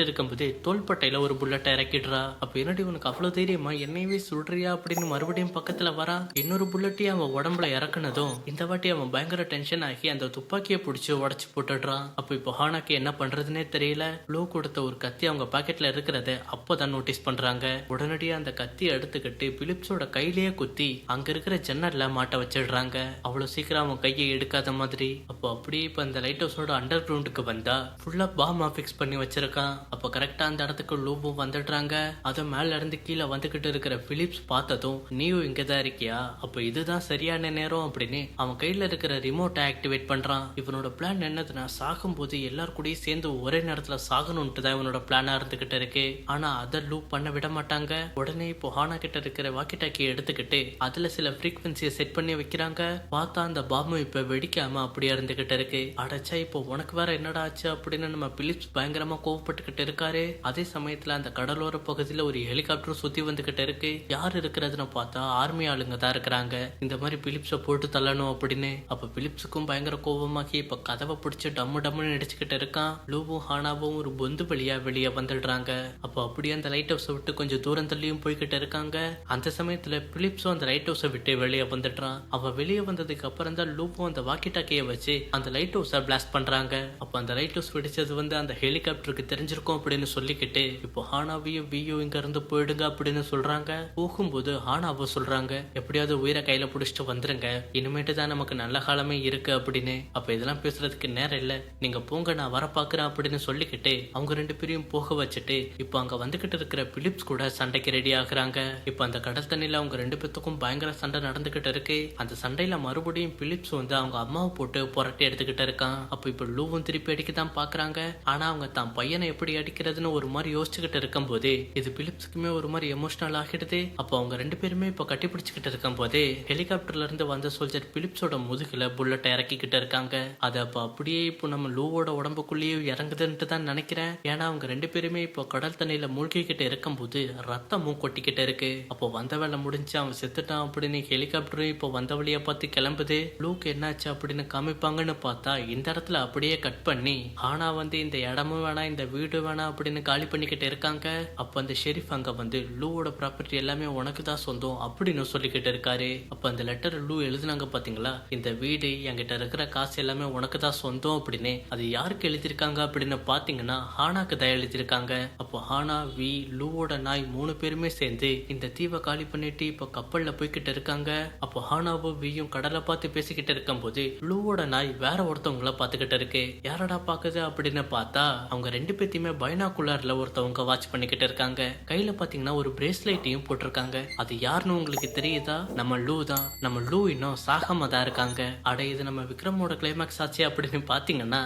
இருக்கும்போது தோள்பட்டையில ஒரு புல்லட்டை இறக்கிடுறா. அப்ப என்னடி உனக்கு அவ்வளவு தைரியமா என்னையவே சுடுறியா அப்படின்னு மறுபடியும் பக்கத்துல வரா? இன்னொரு புல்லட்டையும் அவன் உடம்புல இறக்குனதும் இந்த வாட்டி அவன் பயங்கர டென்ஷன் ஆகி அந்த துப்பாக்கியை பிடிச்சி உடச்சு போட்டுடுறான் அப்போ இப்போ ஹானாக்கு என்ன பண்றதுனே தெரியல. ப்ளூ கொடுத்த ஒரு கத்தி அவங்க பாக்கெட்ல இருக்கிறத அப்போதான் நோட்டீஸ் பண்றாங்க. உடனடியாக அந்த கத்தியை எடுத்துக்கிட்டு பிலிப்ஸோட கையிலேயே குத்தி அங்க இருக்கிற ஜன்னல்ல மாட்ட வச்சிடுறாங்க. அவ்வளவு சீக்கிரம் அவன் கையை எடுக்காத மாதிரி. அப்போ அப்படியே இப்போ அந்த லைட் ஹவுஸோட அண்டர் கிரவுண்டுக்கு வந்தா ஃபுல்லா பாமா ஃபிக்ஸ் பண்ணி வச்சிருக்கான். அப்போ கரெக்டா அந்த இடத்துக்கு லூவும் வந்துடுறாங்க. அது மேல இருந்து கீழே வந்துகிட்டு இருக்கிற பிலிப்ஸ் பார்த்ததும் நீயும் இங்கே தான் இருக்கியா? அப்போ இதுதான் சரியான நேரம் அப்படின்னு அவன் கையில இருக்கிற ரிமோட்டை ஆக்டிவேட் பண்றான். இவனோட பிளான் என்னதுன்னா சாகும்போது எல்லார் கூடயும் சேர்ந்து ஒரே நேரத்துல சாகணும்ட்டு தான் இவனோட பிளானா இருந்துகிட்டு இருக்கு. ஆனா அதை லூப் பண்ண விட மாட்டாங்க. உடனே இப்போ ஹானா கிட்ட இருக்கிற வாக்கி டாக்கியை எடுத்துக்கிட்டு அதுல சில ஃப்ரீக்வன்சியை செட் பண்ணி வைக்கிறாங்க. பார்த்தா அந்த பாம்பு இப்ப வெடிக்காம அப்படியே இருந்துகிட்டு இருக்கு. அடைச்சா இப்போ உனக்கு வேற என்னடா ஆச்சு அப்படின்னு நம்ம பிலிப்ஸ் பயங்கரமா கோவப்பட்டுக்கிட்டு இருக்காரு. அதே சமயத்துல அந்த கடலோர பகுதியில ஒரு ஹெலிகாப்டர் சுத்தி வந்துகிட்டு இருக்கு. யார் இருக்கிறதுன்னு பார்த்தா ஆர்மி ஆளுங்க தான் இருக்கிறாங்க. இந்த மாதிரி பிலிப்ஸை போட்டு தள்ளணும் அப்படின்னு. அப்ப பிலிப்ஸுக்கும் பயங்கர கோபமாகி இப்போ கதவை பிடிச்சி டம்மு டம்முன்னு நடிச்சுக்கிட்டு இருக்கான். லூவும் ஹானாவும் ஒரு பொந்து வழியா வெளியே வந்துடுறாங்க. அப்போ அப்படியே அந்த லைட் ஹவுஸை விட்டு கொஞ்சம் தூரம் தள்ளியும் போய்கிட்டு இருக்காங்க. அந்த சமயத்தில் பிலிப்ஸும் அந்த லைட் ஹவுஸை விட்டு வெளியே வந்துடுறான். அவன் வெளியே வந்ததுக்கு அப்புறம் தான் லூவும் அந்த வாக்கி டாக்கியை வச்சு அந்த லைட் ஹவுஸை பிளாஸ்ட் பண்றாங்க. அப்போ அந்த லைட் ஹவுஸ் வெடிச்சது வந்து அந்த ஹெலிகாப்டருக்கு தெரிஞ்சிருக்கும் அப்படின்னு சொல்லிக்கிட்டு இப்போ ஹானாவையும் வியோ இங்க இருந்து போயிடுங்க அப்படின்னு சொல்றாங்க. போகும்போது ஹானாவை சொல்றாங்க எப்படியாவது உயிரை கையில பிடிச்சிட்டு வந்துருங்க. இனிமேட்டு தான் நமக்கு நல்ல காலமே இருக்கு அப்படின்னு. அப்ப இதெல்லாம் பேசுறதுக்கு நேரம் இல்ல. நீங்க போங்க நான் வர பாக்குறேன் அப்படின்னு சொல்லிக்கிட்டு அவங்க ரெண்டு பேரையும் போக வச்சுட்டு இப்போ அங்க வந்துகிட்டு இருக்கிற பிலிப்ஸ் கூட சண்டைக்கு ரெடி ஆகுறாங்க. இப்போ அந்த கடல் தண்ணியில அவங்க ரெண்டு பேத்துக்கும் பயங்கர சண்டை நடந்துகிட்டு இருக்கு. அந்த சண்டையில மறுபடியும் பிலிப்ஸ் வந்து அவங்க அம்மாவை போட்டு புரட்டி எடுத்துக்கிட்டு இருக்கான். அப்போ இப்போ லூவும் திருப்பி அடிக்க தான் பாக்குறாங்க. ஆனா அவங்க தான் பையனை எப்படி அடிக்கிறதுன்னு ஒரு மாதிரி யோசிச்சுக்கிட்டு இருக்கும் போதே இது பிலிப்ஸுக்குமே ஒரு மாதிரி எமோஷனல் ஆகிடுது. அப்போ அவங்க ரெண்டு பேருமே இப்போ கட்டி பிடிச்சுக்கிட்டு இருக்கும் போதே ஹெலிகாப்டர்ல இருந்து வந்த சோல்ஜர் பிலிப்ஸோட முதுகுல புல்லட்டை இறக்கிக்கிட்டு இருக்காங்க. அது அப்போ அப்படியே இப்போ நம்ம லூவோட உடம்புக்குள்ளேயே இறங்குதுன்ட்டு தான் நினைக்கிறேன். ஏன்னா அவங்க ரெண்டு பேருமே இப்போ கடல் தண்ணியில மூழ்கிக்கிட்டு இருக்கும்போது ரத்தமும் கொட்டிக்கிட்டு இருக்கு. அப்போ வந்த வேலை முடிஞ்சு அவன் செத்துட்டான் அப்படின்னு ஹெலிகாப்டரும் இப்போ வந்த வழியை பார்த்து கிளம்புது. லூக்கு என்னாச்சு அப்படின்னு காமிப்பாங்கன்னு பார்த்தா இந்த இடத்துல அப்படியே கட் பண்ணி ஆனா வந்து இந்த இடமும் வேணாம் இந்த வீடு வேணாம் அப்படின்னு காலி பண்ணிக்கிட்டு இருக்காங்க. அப்போ அந்த ஷெரீஃப் அங்க வந்து லூவோட ப்ராப்பர்ட்டி எல்லாமே உனக்கு தான் சொந்தம் அப்படின்னு சொல்லிக்கிட்டு இருக்காரு. அப்போ அந்த லெட்டர் லூ எழுதுனாங்க பாத்தீங்களா? இந்த வீடு என்கிட்ட இருக்கிற காசு எல்லாமே உனக்கு தான் சொந்தம் அப்படின்னு அது யாருக்கு எழுதியிருக்காங்க அப்படின்னு பாத்தீங்கன்னா ஹானாக்கு தான் எழுதியிருக்காங்க. அப்போ ஹானா வி லூவோட நாய் மூணு பேருமே சேர்ந்து இந்த தீவை காலி பண்ணிட்டு இப்போ கப்பல்ல போய்கிட்டு இருக்காங்க. அப்போ ஹானாவும் வியும் கடலை பார்த்து பேசிக்கிட்டு இருக்கும்போது லூவோட நாய் வேற ஒருத்தவங்கள பார்த்துக்கிட்டு இருக்கு. யாரடா பாக்குது அப்படின்னு பார்த்தா அவங்க ரெண்டு பேத்தையுமே பைனாகுலர்ல ஒருத்தவங்க வாட்ச் பண்ணிக்கிட்டு இருக்காங்க. கையில பாத்தீங்கன்னா ஒரு பிரேஸ்லைட்டையும் போட்டிருக்காங்க. அது யாருன்னு உங்களுக்கு தெரியுதா? நம்ம லூ தான். நம்ம லூ இன்னும் சாகாம தான் இருக்காங்க. அட இது நம்ம விக்ரமோட கிளைமேக்ஸ் ஆச்சு அப்படின்னு பாத்தீங்கன்னா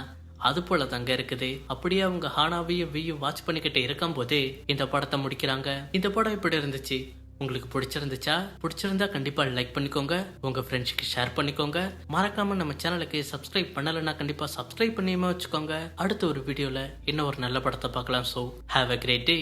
அது போல தாங்க இருக்குது. அப்படியே அவங்க ஹானாவையும் வியும் வாட்ச் பண்ணிக்கிட்டு இருக்கும்போதே இந்த படத்தை முடிக்கிறாங்க. இந்த படம் இப்படி இருந்துச்சு? உங்களுக்கு பிடிச்சிருந்துச்சா? பிடிச்சிருந்தா கண்டிப்பா லைக் பண்ணிக்கோங்க. உங்க ஃப்ரெண்ட்ஸ்க்கு ஷேர் பண்ணிக்கோங்க. மறக்காம நம்ம சேனலுக்கு சப்ஸ்கிரைப் பண்ணலைன்னா கண்டிப்பா சப்ஸ்கிரைப் பண்ணியுமே வச்சுக்கோங்க. அடுத்த ஒரு வீடியோல இன்னும் ஒரு நல்ல படத்தை பார்க்கலாம். So have a great day